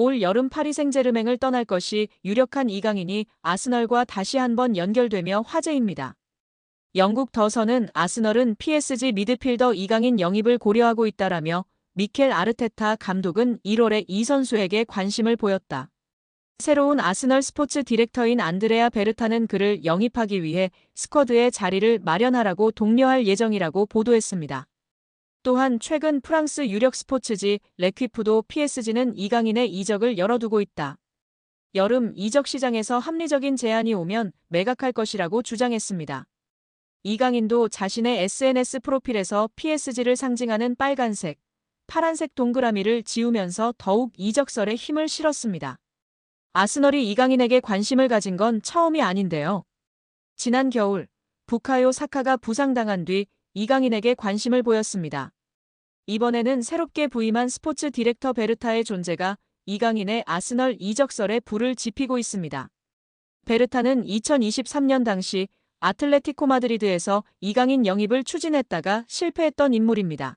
올 여름 파리 생제르맹을 떠날 것이 유력한 이강인이 아스널과 다시 한번 연결되며 화제입니다. 영국 더선은 아스널은 PSG 미드필더 이강인 영입을 고려하고 있다라며 미켈 아르테타 감독은 1월에 이 선수에게 관심을 보였다. 새로운 아스널 스포츠 디렉터인 안드레아 베르타는 그를 영입하기 위해 스쿼드에 자리를 마련하라고 독려할 예정이라고 보도했습니다. 또한 최근 프랑스 유력 스포츠지 레퀴프도 PSG는 이강인의 이적을 열어두고 있다. 여름 이적 시장에서 합리적인 제안이 오면 매각할 것이라고 주장했습니다. 이강인도 자신의 SNS 프로필에서 PSG를 상징하는 빨간색, 파란색 동그라미를 지우면서 더욱 이적설에 힘을 실었습니다. 아스널이 이강인에게 관심을 가진 건 처음이 아닌데요. 지난 겨울 부카요 사카가 부상당한 뒤 이강인에게 관심을 보였습니다. 이번에는 새롭게 부임한 스포츠 디렉터 베르타의 존재가 이강인의 아스널 이적설에 불을 지피고 있습니다. 베르타는 2023년 당시 아틀레티코 마드리드에서 이강인 영입을 추진했다가 실패했던 인물입니다.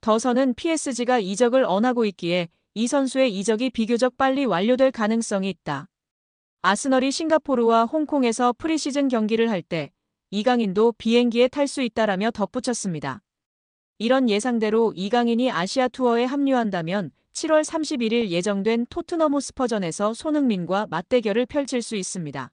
더서는 PSG가 이적을 언하고 있기에 이 선수의 이적이 비교적 빨리 완료될 가능성이 있다. 아스널이 싱가포르와 홍콩에서 프리시즌 경기를 할 때 이강인도 비행기에 탈 수 있다라며 덧붙였습니다. 이런 예상대로 이강인이 아시아 투어에 합류한다면 7월 31일 예정된 토트넘 호스퍼전에서 손흥민과 맞대결을 펼칠 수 있습니다.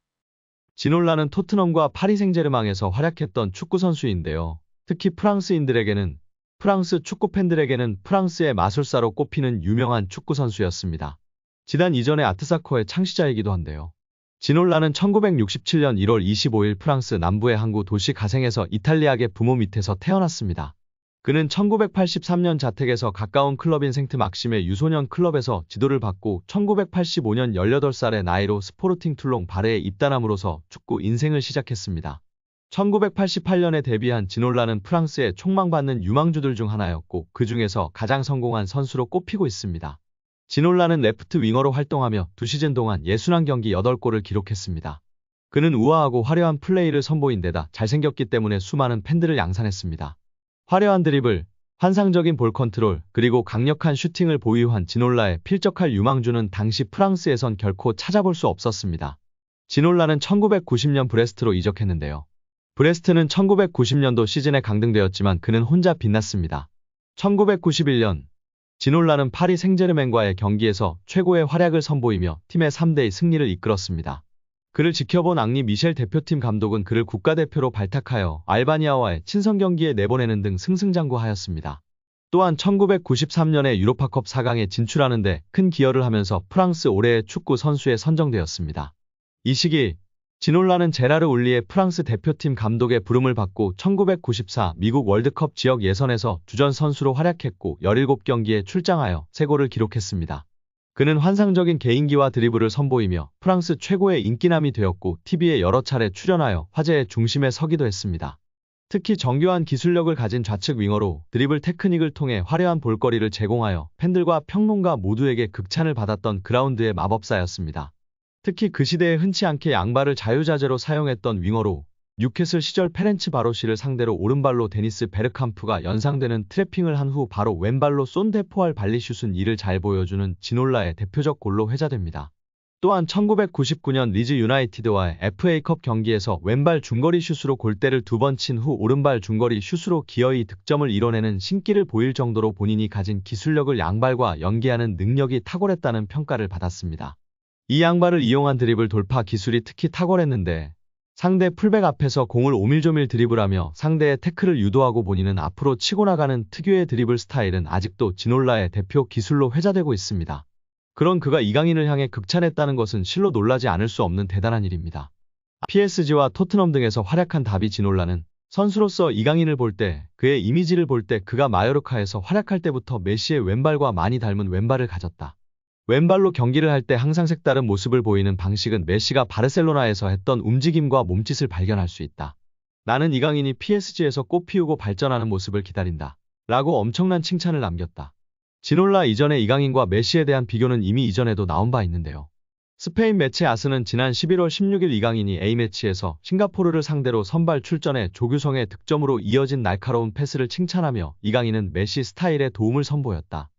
지놀라는 토트넘과 파리 생제르맹에서 활약했던 축구 선수인데요. 특히 프랑스인들에게는 프랑스 축구 팬들에게는 프랑스의 마술사로 꼽히는 유명한 축구 선수였습니다. 지단 이전의 아트사커의 창시자이기도 한데요. 지놀라는 1967년 1월 25일 프랑스 남부의 항구 도시 가생에서 이탈리아계 부모 밑에서 태어났습니다. 그는 1983년 자택에서 가까운 클럽인 생트 막심의 유소년 클럽에서 지도를 받고 1985년 18살의 나이로 스포르팅 툴롱 바레에 입단함으로써 축구 인생을 시작했습니다. 1988년에 데뷔한 지놀라는 프랑스의 촉망받는 유망주들 중 하나였고 그 중에서 가장 성공한 선수로 꼽히고 있습니다. 지놀라는 레프트 윙어로 활동하며 두 시즌 동안 61경기 8골을 기록했습니다. 그는 우아하고 화려한 플레이를 선보인 데다 잘생겼기 때문에 수많은 팬들을 양산했습니다. 화려한 드리블, 환상적인 볼 컨트롤, 그리고 강력한 슈팅을 보유한 지놀라의 필적할 유망주는 당시 프랑스에선 결코 찾아볼 수 없었습니다. 지놀라는 1990년 브레스트로 이적했는데요. 브레스트는 1990년도 시즌에 강등되었지만 그는 혼자 빛났습니다. 1991년 지놀라는 파리 생제르맹과의 경기에서 최고의 활약을 선보이며 팀의 3대2 승리를 이끌었습니다. 그를 지켜본 앙리 미셸 대표팀 감독은 그를 국가대표로 발탁하여 알바니아와의 친선 경기에 내보내는 등 승승장구하였습니다. 또한 1993년에 유로파컵 4강에 진출하는 데 큰 기여를 하면서 프랑스 올해의 축구 선수에 선정되었습니다. 이 시기 지놀라는 제라르 울리의 프랑스 대표팀 감독의 부름을 받고 1994 미국 월드컵 지역 예선에서 주전 선수로 활약했고 17경기에 출장하여 3골을 기록했습니다. 그는 환상적인 개인기와 드리블을 선보이며 프랑스 최고의 인기남이 되었고 TV에 여러 차례 출연하여 화제의 중심에 서기도 했습니다. 특히 정교한 기술력을 가진 좌측 윙어로 드리블 테크닉을 통해 화려한 볼거리를 제공하여 팬들과 평론가 모두에게 극찬을 받았던 그라운드의 마법사였습니다. 특히 그 시대에 흔치 않게 양발을 자유자재로 사용했던 윙어로 뉴캐슬 시절 페렌츠 바로시를 상대로 오른발로 데니스 베르캄프가 연상되는 트래핑을 한 후 바로 왼발로 쏜데포알 발리슛은 이를 잘 보여주는 지놀라의 대표적 골로 회자됩니다. 또한 1999년 리즈 유나이티드와의 FA컵 경기에서 왼발 중거리 슛으로 골대를 두 번 친 후 오른발 중거리 슛으로 기어이 득점을 이뤄내는 신기를 보일 정도로 본인이 가진 기술력을 양발과 연계하는 능력이 탁월했다는 평가를 받았습니다. 이 양발을 이용한 드리블 돌파 기술이 특히 탁월했는데 상대 풀백 앞에서 공을 오밀조밀 드리블하며 상대의 태클을 유도하고 본인은 앞으로 치고 나가는 특유의 드리블 스타일은 아직도 지놀라의 대표 기술로 회자되고 있습니다. 그런 그가 이강인을 향해 극찬했다는 것은 실로 놀라지 않을 수 없는 대단한 일입니다. PSG와 토트넘 등에서 활약한 다비 지놀라는 선수로서 이강인을 볼 때, 그의 이미지를 볼 때 그가 마요르카에서 활약할 때부터 메시의 왼발과 많이 닮은 왼발을 가졌다. 왼발로 경기를 할 때 항상 색다른 모습을 보이는 방식은 메시가 바르셀로나에서 했던 움직임과 몸짓을 발견할 수 있다. 나는 이강인이 PSG에서 꽃 피우고 발전하는 모습을 기다린다. 라고 엄청난 칭찬을 남겼다. 지놀라 이전의 이강인과 메시에 대한 비교는 이미 이전에도 나온 바 있는데요. 스페인 매체 아스는 지난 11월 16일 이강인이 A매치에서 싱가포르를 상대로 선발 출전해 조규성의 득점으로 이어진 날카로운 패스를 칭찬하며 이강인은 메시 스타일의 도움을 선보였다.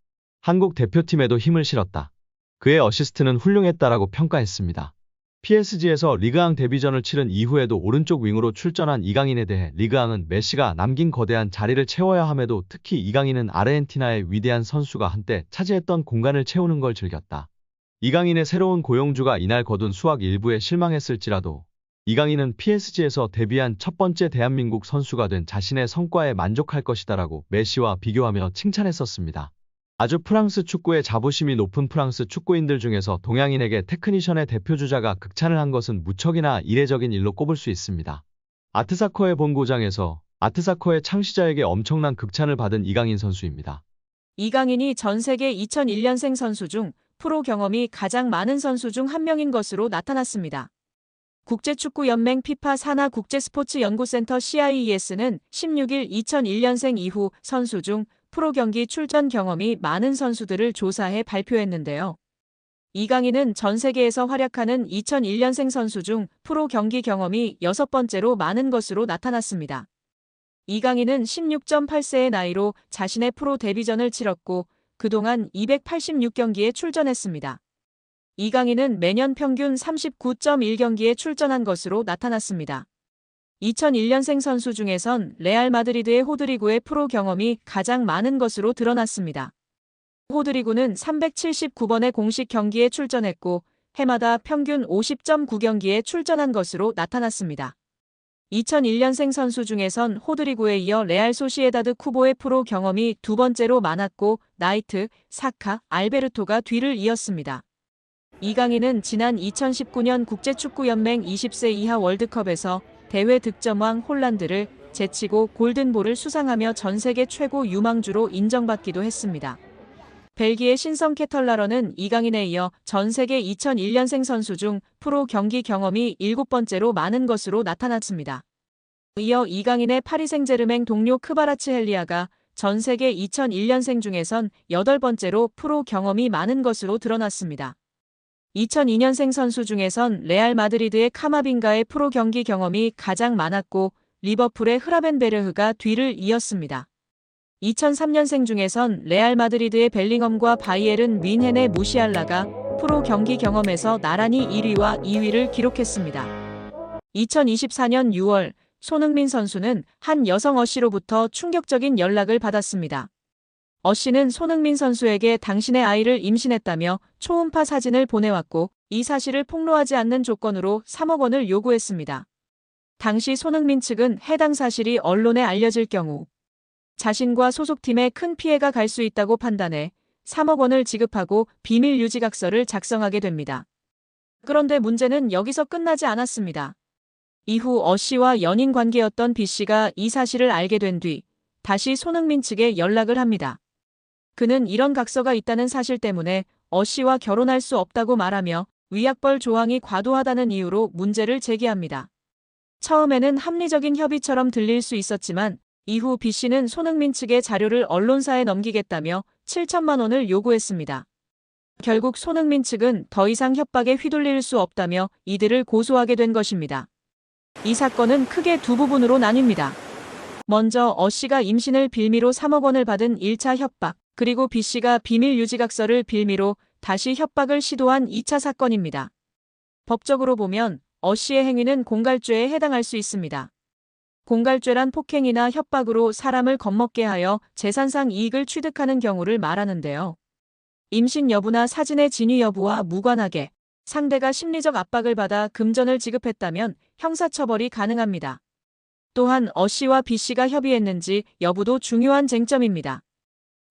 한국 대표팀에도 힘을 실었다. 그의 어시스트는 훌륭했다라고 평가했습니다. PSG에서 리그앙 데뷔전을 치른 이후에도 오른쪽 윙으로 출전한 이강인에 대해 리그앙은 메시가 남긴 거대한 자리를 채워야 함에도 특히 이강인은 아르헨티나의 위대한 선수가 한때 차지했던 공간을 채우는 걸 즐겼다. 이강인의 새로운 고용주가 이날 거둔 수확 일부에 실망했을지라도 이강인은 PSG에서 데뷔한 첫 번째 대한민국 선수가 된 자신의 성과에 만족할 것이다라고 메시와 비교하며 칭찬했었습니다. 아주 프랑스 축구의 자부심이 높은 프랑스 축구인들 중에서 동양인에게 테크니션의 대표주자가 극찬을 한 것은 무척이나 이례적인 일로 꼽을 수 있습니다. 아트사커의 본고장에서 아트사커의 창시자에게 엄청난 극찬을 받은 이강인 선수입니다. 이강인이 전 세계 2001년생 선수 중 프로 경험이 가장 많은 선수 중 한 명인 것으로 나타났습니다. 국제축구연맹 피파 산하 국제스포츠연구센터 CIES는 16일 2001년생 이후 선수 중 프로 경기 출전 경험이 많은 선수들을 조사해 발표했는데요. 이강인은 전 세계에서 활약하는 2001년생 선수 중 프로 경기 경험이 여섯 번째로 많은 것으로 나타났습니다. 이강인은 16.8세의 나이로 자신의 프로 데뷔전을 치렀고 그동안 286경기에 출전했습니다. 이강인은 매년 평균 39.1경기에 출전한 것으로 나타났습니다. 2001년생 선수 중에선 레알 마드리드의 호드리구의 프로 경험이 가장 많은 것으로 드러났습니다. 호드리구는 379번의 공식 경기에 출전했고 해마다 평균 50.9경기에 출전한 것으로 나타났습니다. 2001년생 선수 중에선 호드리구에 이어 레알 소시에다드 쿠보의 프로 경험이 두 번째로 많았고 나이트, 사카, 알베르토가 뒤를 이었습니다. 이강인은 지난 2019년 국제축구연맹 20세 이하 월드컵에서 대회 득점왕 홀란드를 제치고 골든볼을 수상하며 전 세계 최고 유망주로 인정받기도 했습니다. 벨기에 신성 캐털라러는 이강인에 이어 전 세계 2001년생 선수 중 프로 경기 경험이 7번째로 많은 것으로 나타났습니다. 이어 이강인의 파리 생제르맹 동료 크바라츠 헬리아가 전 세계 2001년생 중에선 8번째로 프로 경험이 많은 것으로 드러났습니다. 2002년생 선수 중에선 레알 마드리드의 카마빈가의 프로 경기 경험이 가장 많았고 리버풀의 흐라벤베르흐가 뒤를 이었습니다. 2003년생 중에선 레알 마드리드의 벨링엄과 바이에른 윈헨의 무시알라가 프로 경기 경험에서 나란히 1위와 2위를 기록했습니다. 2024년 6월 손흥민 선수는 한 여성 어씨로부터 충격적인 연락을 받았습니다. 어 씨는 손흥민 선수에게 당신의 아이를 임신했다며 초음파 사진을 보내왔고 이 사실을 폭로하지 않는 조건으로 3억 원을 요구했습니다. 당시 손흥민 측은 해당 사실이 언론에 알려질 경우 자신과 소속팀에 큰 피해가 갈 수 있다고 판단해 3억 원을 지급하고 비밀 유지각서를 작성하게 됩니다. 그런데 문제는 여기서 끝나지 않았습니다. 이후 어 씨와 연인 관계였던 B 씨가 이 사실을 알게 된 뒤 다시 손흥민 측에 연락을 합니다. 그는 이런 각서가 있다는 사실 때문에 어 씨와 결혼할 수 없다고 말하며 위약벌 조항이 과도하다는 이유로 문제를 제기합니다. 처음에는 합리적인 협의처럼 들릴 수 있었지만 이후 B 씨는 손흥민 측의 자료를 언론사에 넘기겠다며 7천만 원을 요구했습니다. 결국 손흥민 측은 더 이상 협박에 휘둘릴 수 없다며 이들을 고소하게 된 것입니다. 이 사건은 크게 두 부분으로 나뉩니다. 먼저 어 씨가 임신을 빌미로 3억 원을 받은 1차 협박, 그리고 B 씨가 비밀 유지각서를 빌미로 다시 협박을 시도한 2차 사건입니다. 법적으로 보면 어 씨의 행위는 공갈죄에 해당할 수 있습니다. 공갈죄란 폭행이나 협박으로 사람을 겁먹게 하여 재산상 이익을 취득하는 경우를 말하는데요. 임신 여부나 사진의 진위 여부와 무관하게 상대가 심리적 압박을 받아 금전을 지급했다면 형사처벌이 가능합니다. 또한 어 씨와 B 씨가 협의했는지 여부도 중요한 쟁점입니다.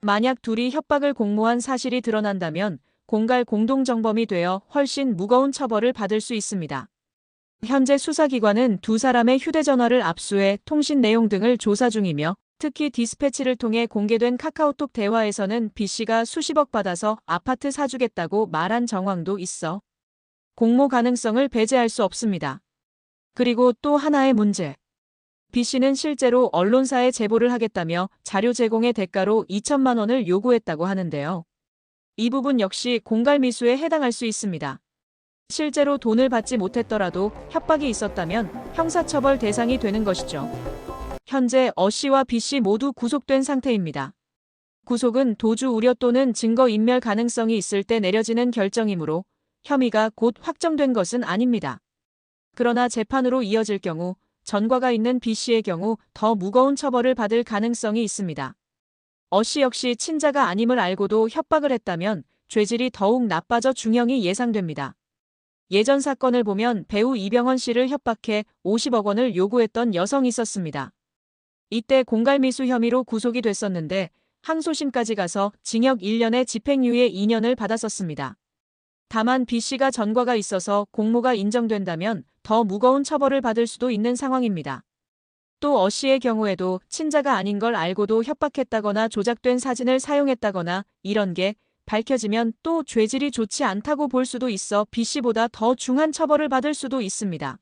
만약 둘이 협박을 공모한 사실이 드러난다면 공갈 공동정범이 되어 훨씬 무거운 처벌을 받을 수 있습니다. 현재 수사기관은 두 사람의 휴대전화를 압수해 통신 내용 등을 조사 중이며 특히 디스패치를 통해 공개된 카카오톡 대화에서는 B 씨가 수십억 받아서 아파트 사주겠다고 말한 정황도 있어 공모 가능성을 배제할 수 없습니다. 그리고 또 하나의 문제. B 씨는 실제로 언론사에 제보를 하겠다며 자료 제공의 대가로 2천만 원을 요구했다고 하는데요. 이 부분 역시 공갈미수에 해당할 수 있습니다. 실제로 돈을 받지 못했더라도 협박이 있었다면 형사처벌 대상이 되는 것이죠. 현재 어 씨와 B 씨 모두 구속된 상태입니다. 구속은 도주 우려 또는 증거 인멸 가능성이 있을 때 내려지는 결정이므로 혐의가 곧 확정된 것은 아닙니다. 그러나 재판으로 이어질 경우 전과가 있는 B 씨의 경우 더 무거운 처벌을 받을 가능성이 있습니다. 어씨 역시 친자가 아님을 알고도 협박을 했다면 죄질이 더욱 나빠져 중형이 예상됩니다. 예전 사건을 보면 배우 이병헌 씨를 협박해 50억 원을 요구했던 여성이 있었습니다. 이때 공갈미수 혐의로 구속이 됐었는데 항소심까지 가서 징역 1년에 집행유예 2년을 받았었습니다. 다만 B 씨가 전과가 있어서 공모가 인정된다면 더 무거운 처벌을 받을 수도 있는 상황입니다. 또 어 씨의 경우에도 친자가 아닌 걸 알고도 협박했다거나 조작된 사진을 사용했다거나 이런 게 밝혀지면 또 죄질이 좋지 않다고 볼 수도 있어 B 씨보다 더 중한 처벌을 받을 수도 있습니다.